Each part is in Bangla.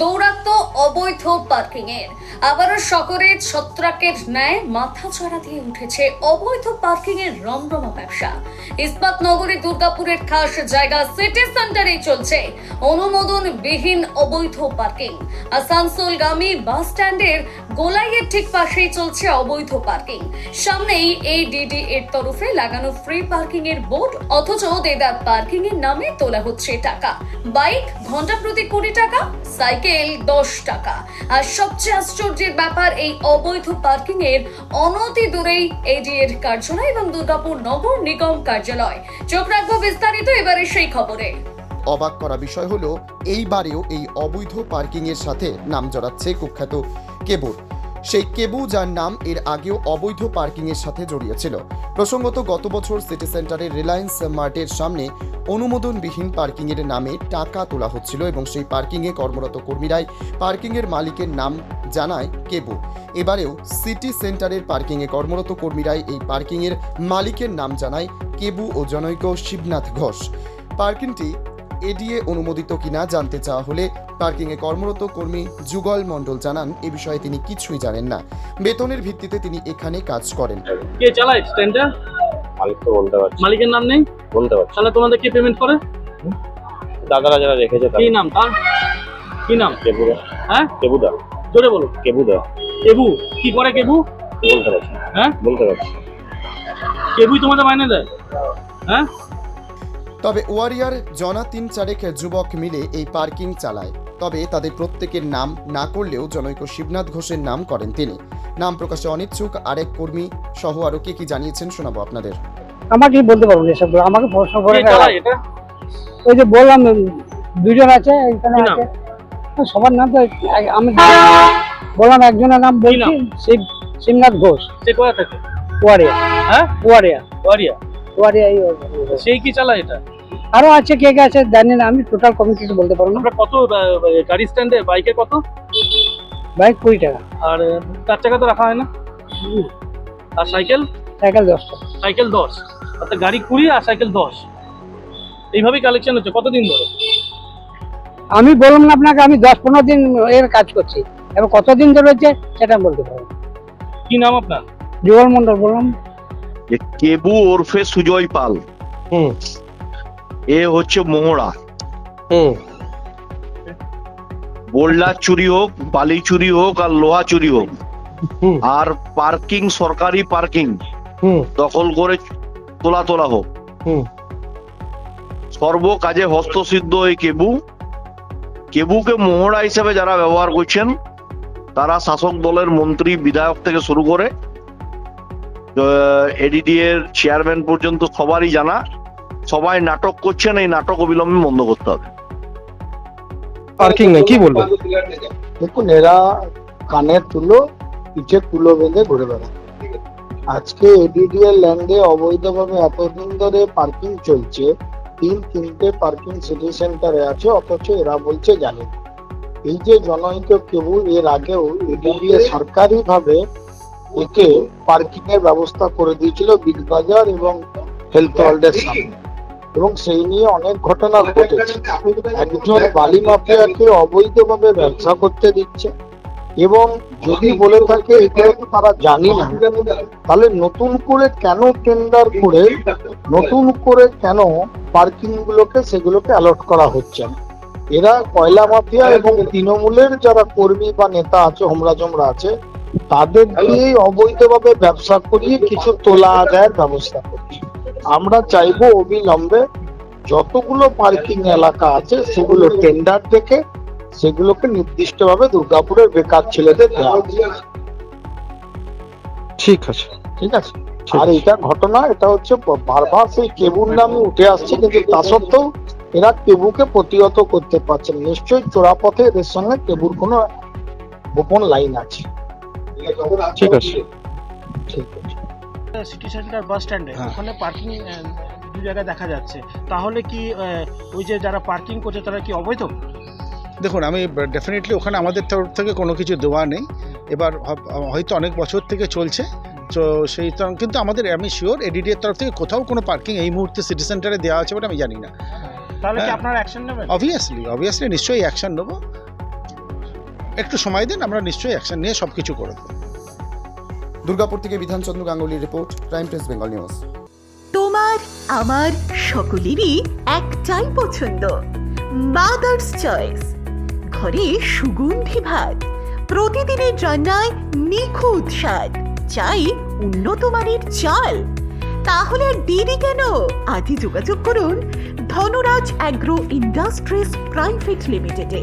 দৌরাত্ম অবৈধ পার্কিং এর আবারও শহরে ছত্রাকের ন্যায় মাথা চড়া দিয়ে উঠেছে অবৈধ পার্কিং এর রমরমা ব্যবসা। ইস্পাত নগরী দুর্গাপুরের খাস জায়গা সিটি সেন্টারে চলছে। অনুমোদন বিহীন অবৈধ পার্কিং। আসানসোলগামী বাস স্ট্যান্ডের গোলাইয়ের ঠিক পাশেই চলছে অবৈধ পার্কিং। সামনেই এই ডিডি এর তরফে লাগানো ফ্রি পার্কিং এর বোর্ড, অথচ দেদার পার্কিং এর নামে তোলা হচ্ছে টাকা। বাইক ঘণ্টা প্রতি কুড়ি টাকা, সাইকেল দশ টাকা। আর সবচেয়ে আশ্চর্যের ব্যাপার, এই অবৈধ পার্কিং এর অনতি দূরেই এডি এর কার্যালয় এবং দুর্গাপুর নগর নিগম কার্যালয়। চোখ রাখব বিস্তারিত, এবারে সেই খবরে। অবাক করা বিষয় হলো, এইবারেও এই অবৈধ পার্কিং এর সাথে নাম জড়াচ্ছে কুখ্যাত কেবুর। সেই কেবু, যার নাম এর আগেও অবৈধ পার্কিংয়ের সাথে জড়িয়েছিল। প্রসঙ্গত, গত বছর সিটি সেন্টারের রিলায়েন্স মার্টের সামনে অনুমোদনবিহীন পার্কিংয়ের নামে টাকা তোলা হচ্ছিল এবং সেই পার্কিংয়ে কর্মরত কর্মীরাই পার্কিংয়ের মালিকের নাম জানায় কেবু। এবারেও সিটি সেন্টারের পার্কিংয়ে কর্মরত কর্মীরাই এই পার্কিংয়ের মালিকের নাম জানায় কেবু ও জনৈক শিবনাথ ঘোষ। পার্কিংটি এডিএ অনুমোদিত কিনা জানতে চাওয়া হলে পার্কিংয়ে কর্মরত কর্মী যুগল মণ্ডল জানান এ বিষয়ে তিনি কিছুই জানেন না। বেতনের ভিত্তিতে তিনি এখানে কাজ করেন। কে চালায় স্ট্যান্ডটা? মালিক তো বলতে পারছি। মালিকের নাম নেই? বলতে পারছি। তাহলে তোমাদের কে পেমেন্ট করে? দাদারা যারা রেখেছে কি নাম তার? কি নাম? কেবুদা। হ্যাঁ? কেবুদা। জোরে বলো। কেবুদা। কেবু? কি করে কেবু? বলতে পারছি হ্যাঁ? বলতে পারছি কেবুই তোমাদের মাইনে দেয়। হ্যাঁ? তবে ওয়ারিয়ার জনা তিন চারেক যুবক মিলে এই পার্কিং চালায়। তবে তাদের প্রত্যেকের নাম না করলেও জনৈক শিবনাথ ঘোষের নাম করেন তিনি। নাম প্রকাশে অনিচ্ছুক আরেক কর্মী সহ আরও কে কি জানিয়েছেন শোনাবো আপনাদের। আমাকে বলতে পারব না এসব আমাকে প্রশ্ন করে ওই যে বললাম দুজন আছে এখানে আছে। সবার নাম তো আমি বললাম একজনের নাম বলছি শিবনাথ ঘোষ। সে কোথা থাকে? ওয়ারিয়া। হ্যাঁ? ওয়ারিয়া। ওয়ারিয়া। সেই কি চালায় এটা? আরও আছে কে কে আছে জানি না আমি টোটাল কমিটি বলতে পারব না। কত গাড়ি স্ট্যান্ডে বাইকে কত? বাইক কুড়ি টাকা। আর চার চাকা তো রাখা হয় না? আর সাইকেল সাইকেল দশ সাইকেল দশ। অর্থাৎ গাড়ি কুড়ি আর সাইকেল দশ। এইভাবেই কালেকশন হচ্ছে কতদিন ধরে? আমি বললাম না আপনাকে আমি দশ পনেরো দিন এর কাজ করছি। এবার কতদিন ধরে হচ্ছে সেটা আমি বলতে পারব। কি নাম আপনার? যুগল মন্ডল বললাম। যে কেবু ওরফে সুজয় পাল। এ হচ্ছে মোহরা। বোল্ডার চুরি হোক বালি চুরি হোক আর লোহা চুরি হোক আর পার্কিং সরকারি পার্কিং দখল করে তোলা তোলা হোক। হুম। সর্ব কাজে হস্তসিদ্ধ এই কেবু। কেবুকে মোহরা হিসেবে যারা ব্যবহার করছেন তারা শাসক দলের মন্ত্রী বিধায়ক থেকে শুরু করে এডিডি এর চেয়ারম্যান পর্যন্ত সবারই জানা। সবাই নাটক করছেন এই নাটক অবিলম্বে বন্ধ করতে হবে। পার্কিং নেই কি বলবেন দেখুন এরা কানের তুলো পিঠে কুলো বেঁধে ঘুরে বেড়ায়। আজকে এডিডিএল ল্যান্ডে অবৈধভাবে এতদিন ধরে পার্কিং চলছে তিন তিনটে পার্কিং সিটি সেন্টারে আছে অথচ এরা বলছে জানে এই যে জনহিত কেবল এর আগেও এডিডিএ সরকারি ভাবে একে পার্কিং এর ব্যবস্থা করে দিয়েছিল বিগ বাজার এবং হেলথ ওয়ার্ল্ডের সামনে এবং সেই নিয়ে অনেক ঘটনা ঘটেছে একজন বালি মাফিয়াকে অবৈধভাবে ব্যবসা করতে দিচ্ছে এবং যদি বলে থাকে এগুলো তো তারা জানি না তাহলে নতুন করে কেন টেন্ডার করে নতুন করে কেন পার্কিং গুলোকে সেগুলোকে অ্যালট করা হচ্ছে না এরা কয়লা মাফিয়া এবং তৃণমূলের যারা কর্মী বা নেতা আছে হোমরা জমরা আছে তাদের দিয়েই অবৈধভাবে ব্যবসা করিয়ে কিছু তোলা আদায়ের ব্যবস্থা করছে। আমরা চাইব অবিলম্বে যতগুলো পার্কিং এলাকা আছে সেগুলো টেন্ডার দেখে সেগুলোকে নির্দিষ্টভাবে দুর্গাপুরের বেকার ছেলেদের দেওয়া ঠিক আছে। ঠিক আছে? আর এটা ঘটনা এটা হচ্ছে বারবার সেই কেবুর নামে উঠে আসছে কিন্তু তা সত্ত্বেও এরা কেবুকে প্রতিহত করতে পারছে নিশ্চয়ই চোরাপথে এদের সঙ্গে কেবুর কোনো গোপন লাইন আছে। ঠিক আছে। ঠিক আছে সিটি সেন্টার বাস স্ট্যান্ডে। ওখানে পার্কিং দু জায়গায় দেখা যাচ্ছে। তাহলে কি ওই যে যারা পার্কিং করছে তারা কি অবৈধ? দেখুন আমি ডেফিনেটলি ওখানে আমাদের তরফ থেকে কোনো কিছু দেওয়া নেই। এবার হয়তো অনেক বছর থেকে চলছে। তো সেই কিন্তু আমাদের আমি শিওর এডিডি এর তরফ থেকে কোথাও কোনো পার্কিং এই মুহূর্তে সিটি সেন্টারে দেওয়া আছে বলে আমি জানি না। তাহলে কি হ্যাঁ। আপনারা অ্যাকশন নেবেন? অবভিয়াসলি অবভিয়াসলি নিশ্চয়ই অ্যাকশন নেব। একটু সময় দিন আমরা নিশ্চয়ই অ্যাকশন নিয়ে সব কিছু করে দেবো। দুর্গাপুর থেকে Bidhanchandra গাঙ্গুলির report prime press Bengal news তোমার আমার সকলেরই একটাই পছন্দ মাদার্স চয়েস ঘরে সুগন্ধি ভাত প্রতিদিনের রান্নায় নিখুঁত স্বাদ চাই উন্নত মানের চাল। তাহলে আর দেরি কেন? আজই যোগাযোগ করুন ধনরাজ অ্যাগ্রো ইন্ডাস্ট্রিজ প্রাইভেট লিমিটেডে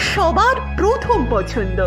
সবার প্রথম পছন্দ।